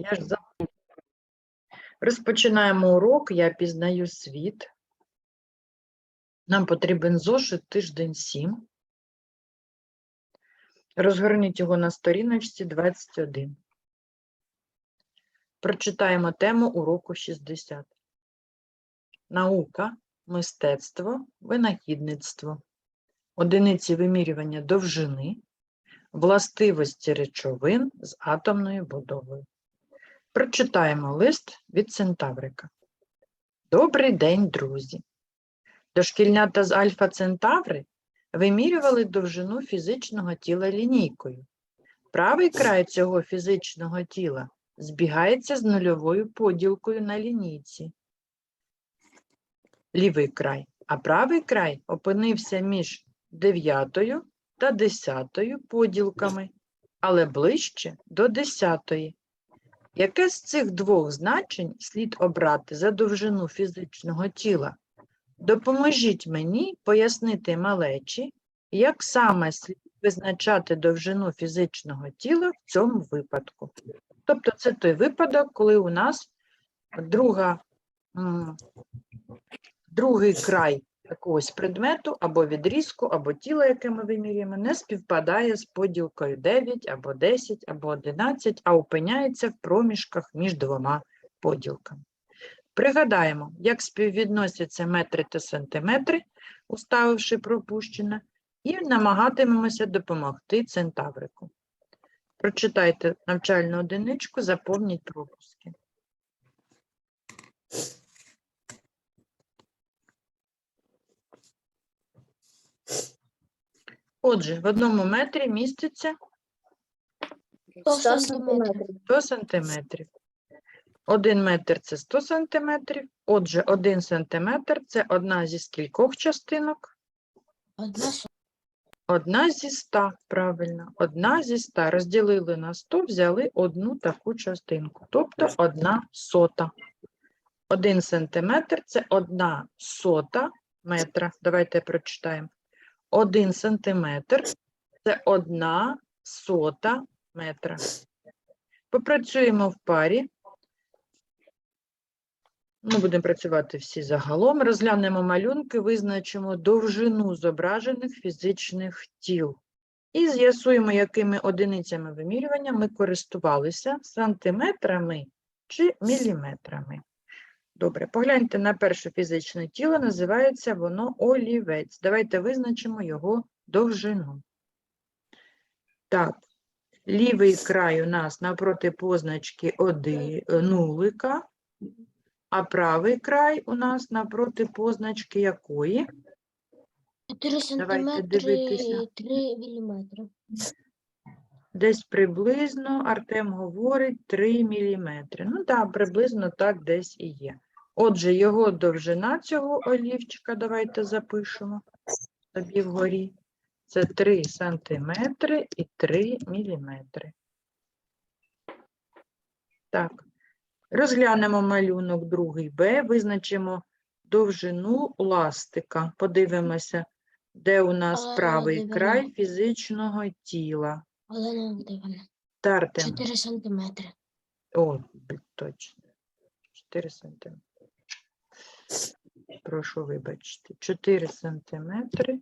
Я ж. Розпочинаємо урок. Я пізнаю світ. Нам потрібен зошит тиждень 7. Розгорніть його на сторіночці 21. Прочитаємо тему уроку 60. Наука, мистецтво, винахідництво, одиниці вимірювання довжини, властивості речовин з атомною будовою. Прочитаємо лист від Центаврика. Добрий день, друзі! Дошкільнята з Альфа Центаври вимірювали довжину фізичного тіла лінійкою. Правий край цього фізичного тіла збігається з нульовою поділкою на лінійці. Лівий край, а правий край опинився між дев'ятою та десятою поділками, але ближче до десятої. Яке з цих двох значень слід обрати за довжину фізичного тіла? Допоможіть мені пояснити малечі, як саме слід визначати довжину фізичного тіла в цьому випадку. Тобто це той випадок, коли у нас друга, другий край якогось предмету або відрізку, або тіла, яке ми вимірюємо, не співпадає з поділкою 9 або 10 або 11, а опиняється в проміжках між двома поділками. Пригадаємо, як співвідносяться метри та сантиметри, уставивши пропущене, і намагатимемося допомогти центаврику. Прочитайте навчальну одиничку, заповніть пропуски. Отже, в одному метрі міститься 100 сантиметрів. 100 сантиметрів. Один метр це 100 сантиметрів. Отже, один сантиметр це одна зі скількох частинок? Одна Одна зі 100, правильно. Одна зі 100. Розділили на 100, взяли одну таку частинку, тобто одна сота. Один сантиметр це одна сота метра. Давайте прочитаємо. Один сантиметр це одна сота метра. Попрацюємо в парі. Ми будемо працювати всі загалом. Розглянемо малюнки, визначимо довжину зображених фізичних тіл. І з'ясуємо, якими одиницями вимірювання ми користувалися сантиметрами чи міліметрами. Добре, погляньте на перше фізичне тіло, називається воно олівець. Давайте визначимо його довжину. Так, лівий край у нас навпроти позначки оди, нулика, а правий край у нас навпроти позначки якої? 4 сантиметри, дивитися. 3 міліметри. Десь приблизно, Артем говорить, 3 мм. Ну так, приблизно так десь і є. Отже, його довжина цього олівчика, давайте запишемо собі вгорі. Це 3 см і 3 мм. Так, розглянемо малюнок другий Б, визначимо довжину ластика. Подивимося, де у нас правий край фізичного тіла. Олена Володимирівна, Та, Артем. 4 сантиметри. О, точно. 4 сантиметри. Прошу вибачте. 4 сантиметри.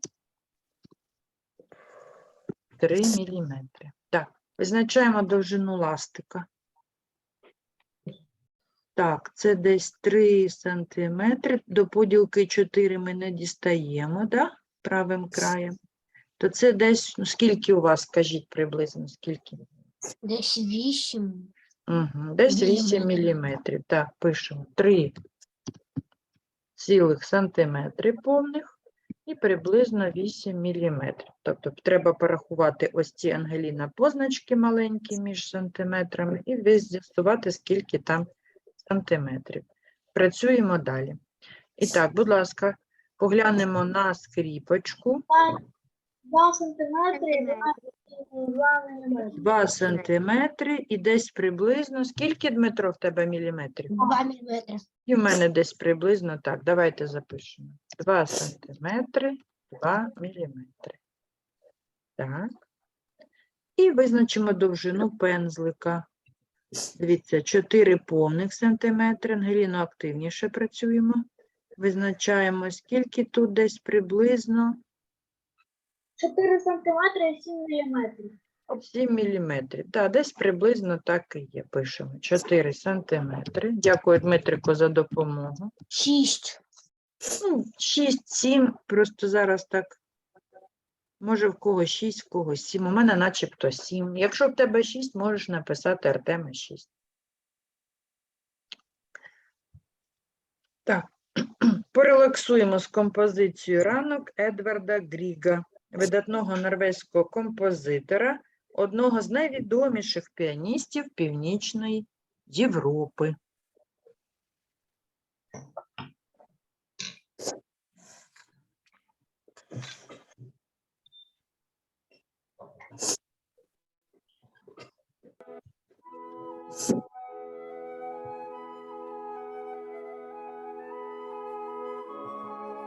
3 міліметри. Так, визначаємо довжину ластика. Так, це десь 3 сантиметри. До поділки 4 ми не дістаємо, да? Правим краєм. То це десь, ну, скільки у вас, скажіть приблизно, скільки? Десь 8. Угу. Десь 8 Міліметрів. міліметрів. Так, пишемо 3 цілих сантиметри повних і приблизно 8 міліметрів. Тобто треба порахувати ось ці Ангеліна позначки маленькі між сантиметрами і з'ясувати, скільки там сантиметрів. Працюємо далі. І так, будь ласка, поглянемо на скріпочку. 2 сантиметри, 2 сантиметри і десь приблизно, скільки, Дмитро, в тебе міліметрів? 2 міліметри. І в мене десь приблизно так. Давайте запишемо. 2 сантиметри, 2 міліметри. Так. І визначимо довжину пензлика. Дивіться, 4 повних сантиметри. Ангеліно, активніше працюємо. Визначаємо, скільки тут десь приблизно 4 сантиметри і 7 міліметрів. 7 міліметрів. Так, десь приблизно так і є. Пишемо 4 сантиметри. Дякую, Дмитрику, за допомогу. Шість. Ну, 6-7, просто зараз так. Може, в когось 6, в когось 7. У мене начебто 7. Якщо в тебе 6, можеш написати Артема 6. Так, порелаксуємо з композицією ранок Едварда Гріга, видатного норвезького композитора, одного з найвідоміших піаністів Північної Європи.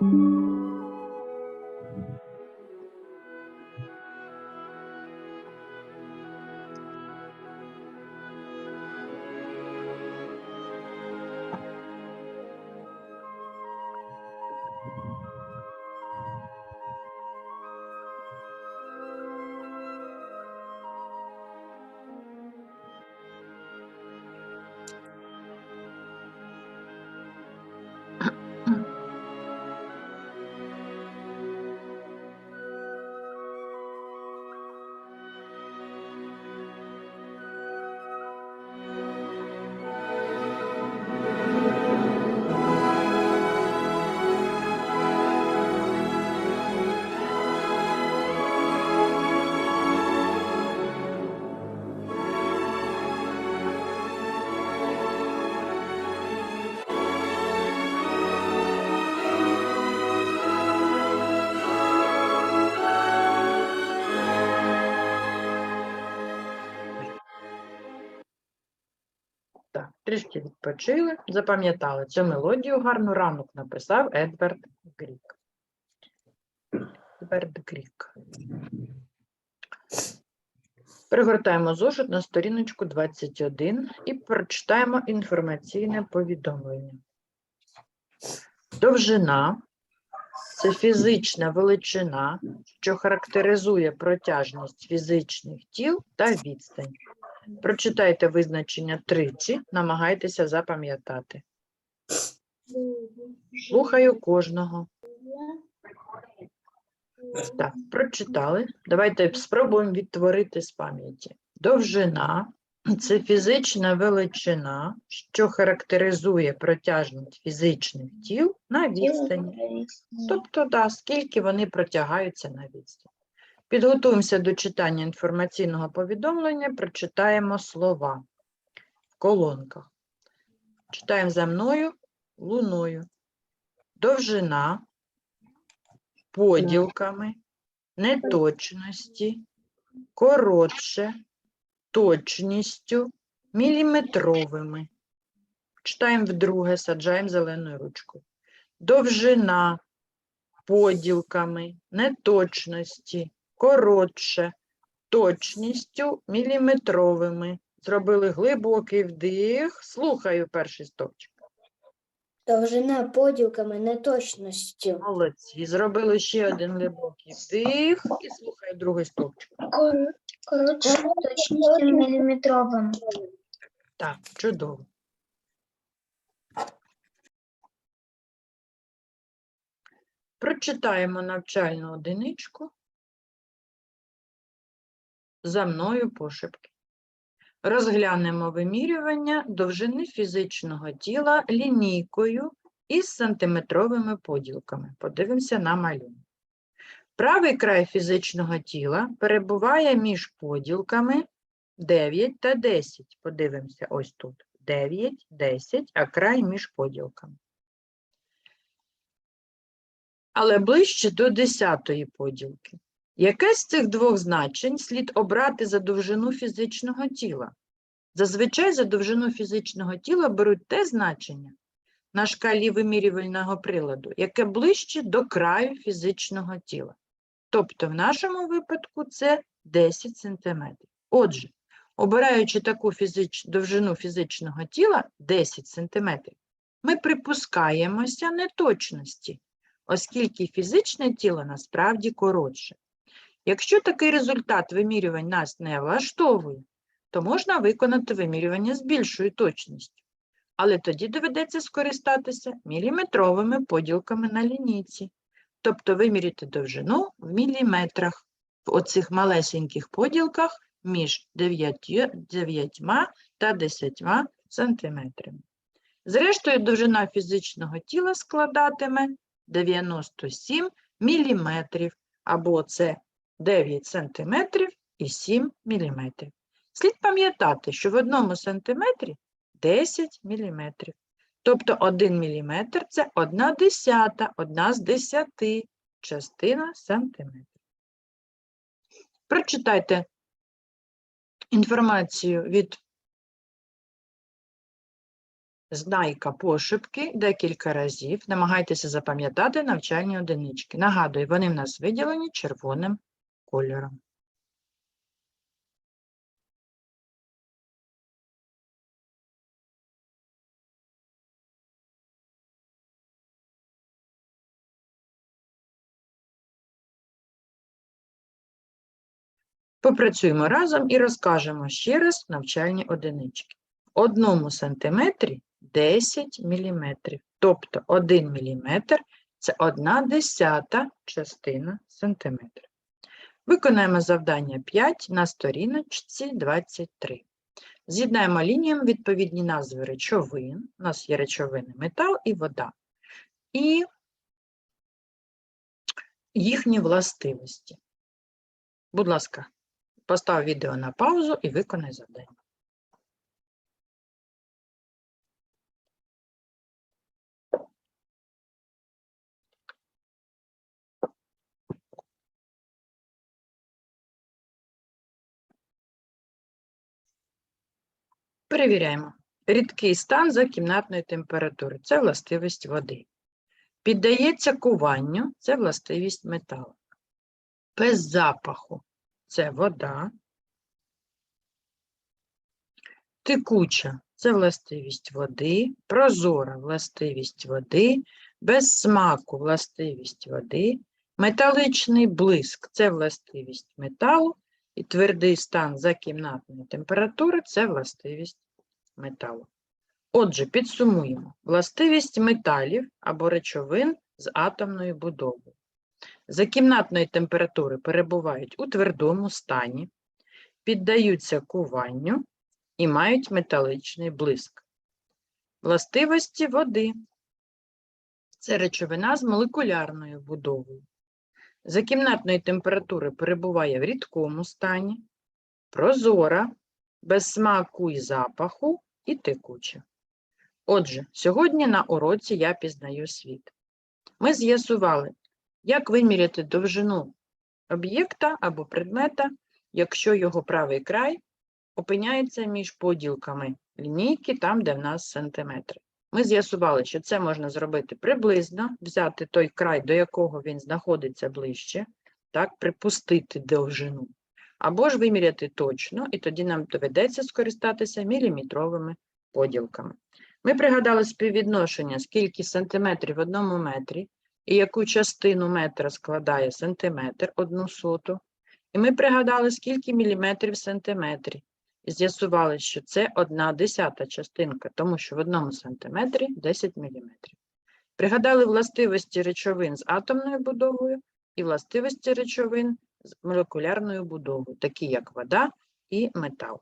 Так, трішки відпочили, запам'ятали цю мелодію гарну ранок написав Едвард Грік. Едвард Грік. Перегортаємо зошит на сторіночку 21 і прочитаємо інформаційне повідомлення. Довжина це фізична величина, що характеризує протяжність фізичних тіл та відстань. Прочитайте визначення тричі, намагайтеся запам'ятати. Слухаю кожного. Так, прочитали. Давайте спробуємо відтворити з пам'яті. Довжина це фізична величина, що характеризує протяжність фізичних тіл на відстані. Тобто, да, скільки вони протягаються на відстань. Підготуємося до читання інформаційного повідомлення, прочитаємо слова. В колонках. Читаємо за мною луною. Довжина, поділками, неточності, коротше, точністю, міліметровими. Читаємо вдруге, саджаємо зеленою ручкою. Довжина, поділками, неточності, коротше, точністю міліметровими. Зробили глибокий вдих. Слухаю перший стовпчик. Довжина поділками неточністю. Молодці. Зробили ще один глибокий вдих і слухаю другий стовпчик. Коротше, точністю міліметровим. Так, чудово. Прочитаємо навчальну одиничку. За мною пошепки. Розглянемо вимірювання довжини фізичного тіла лінійкою із сантиметровими поділками. Подивимося на малюнок. Правий край фізичного тіла перебуває між поділками 9 та 10. Подивимося ось тут. 9, 10, а край між поділками. Але ближче до 10 поділки. Яке з цих двох значень слід обрати за довжину фізичного тіла? Зазвичай за довжину фізичного тіла беруть те значення на шкалі вимірювального приладу, яке ближче до краю фізичного тіла. Тобто в нашому випадку це 10 см. Отже, Обираючи таку фізич... довжину фізичного тіла 10 см, ми припускаємося неточності, оскільки фізичне тіло насправді коротше. Якщо такий результат вимірювань нас не влаштовує, то можна виконати вимірювання з більшою точністю, але тоді доведеться скористатися міліметровими поділками на лінійці, тобто виміряти довжину в міліметрах в оцих малесеньких поділках між 9, 9 та 10 сантиметрами. Зрештою, довжина фізичного тіла складатиме 97 міліметрів, або це 9 сантиметрів і 7 міліметрів. Слід пам'ятати, що в одному сантиметрі 10 міліметрів. Тобто 1 міліметр – це 1 десята, 1 з 10 частина сантиметра. Прочитайте інформацію від знайка пошепки декілька разів. Намагайтеся запам'ятати навчальні одинички. Нагадую, вони в нас виділені червоним кольором. Попрацюємо разом і розкажемо ще раз навчальні одинички. В одному сантиметрі 10 міліметрів, тобто 1 міліметр – це 1 десята частина сантиметра. Виконаємо завдання 5 на сторіночці 23. З'єднаємо лініям відповідні назви речовин. У нас є речовини метал і вода. І їхні властивості. Будь ласка, постав відео на паузу і виконай завдання. Перевіряємо. Рідкий стан за кімнатної температури це властивість води. Піддається куванню. Це властивість металу. Без запаху. Це вода. Текуча. Це властивість води, прозора. Властивість води, без смаку. Властивість води, металичний блиск. Це властивість металу, і твердий стан за кімнатної температури це властивість металу. Отже, підсумуємо. Властивість металів або речовин з атомною будовою. За кімнатної температури перебувають у твердому стані, піддаються куванню і мають металичний блиск. Властивості води це речовина з молекулярною будовою. За кімнатної температури перебуває в рідкому стані, прозора, без смаку і запаху і текуча. Отже, сьогодні на уроці я пізнаю світ. Ми з'ясували, як виміряти довжину об'єкта або предмета, якщо його правий край опиняється між поділками лінійки, там, де в нас сантиметри. Ми з'ясували, що це можна зробити приблизно, взяти той край, до якого він знаходиться ближче, так, припустити довжину, або ж виміряти точно, і тоді нам доведеться скористатися міліметровими поділками. Ми пригадали співвідношення, скільки сантиметрів в одному метрі, і яку частину метра складає сантиметр, одну соту. І ми пригадали, скільки міліметрів в сантиметрі. З'ясували, що це одна десята частинка, тому що в одному сантиметрі 10 міліметрів. Пригадали властивості речовин з атомною будовою і властивості речовин з молекулярною будовою, такі як вода і метал.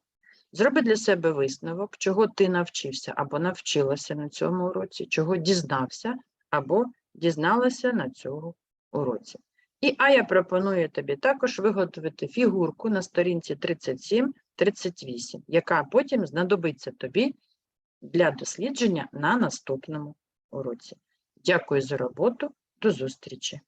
Зроби для себе висновок, чого ти навчився або навчилася на цьому уроці, чого дізнався або дізналася на цьому уроці. І а я пропоную тобі також виготовити фігурку на сторінці 37-38, яка потім знадобиться тобі для дослідження на наступному уроці. Дякую за роботу. До зустрічі!